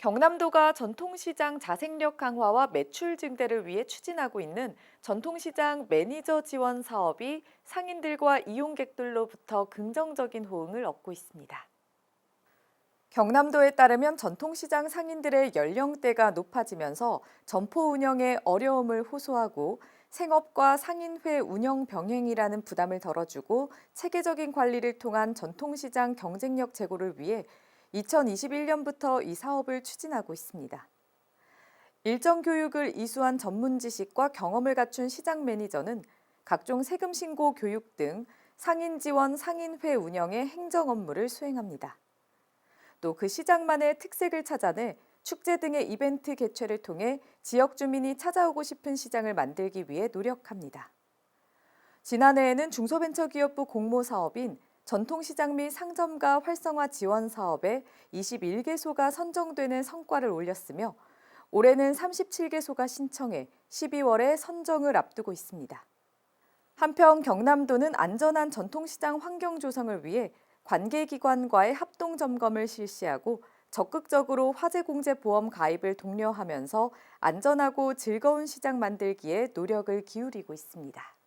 경남도가 전통시장 자생력 강화와 매출 증대를 위해 추진하고 있는 전통시장 매니저 지원 사업이 상인들과 이용객들로부터 긍정적인 호응을 얻고 있습니다. 경남도에 따르면 전통시장 상인들의 연령대가 높아지면서 점포 운영에 어려움을 호소하고 생업과 상인회 운영 병행이라는 부담을 덜어주고 체계적인 관리를 통한 전통시장 경쟁력 제고를 위해 2021년부터 이 사업을 추진하고 있습니다. 일정 교육을 이수한 전문 지식과 경험을 갖춘 시장 매니저는 각종 세금 신고 교육 등 상인 지원 상인회 운영의 행정 업무를 수행합니다. 또 그 시장만의 특색을 찾아내 축제 등의 이벤트 개최를 통해 지역 주민이 찾아오고 싶은 시장을 만들기 위해 노력합니다. 지난해에는 중소벤처기업부 공모 사업인 전통시장 및 상점가 활성화 지원 사업에 21개소가 선정되는 성과를 올렸으며 올해는 37개소가 신청해 12월에 선정을 앞두고 있습니다. 한편 경남도는 안전한 전통시장 환경 조성을 위해 관계기관과의 합동 점검을 실시하고 적극적으로 화재공제 보험 가입을 독려하면서 안전하고 즐거운 시장 만들기에 노력을 기울이고 있습니다.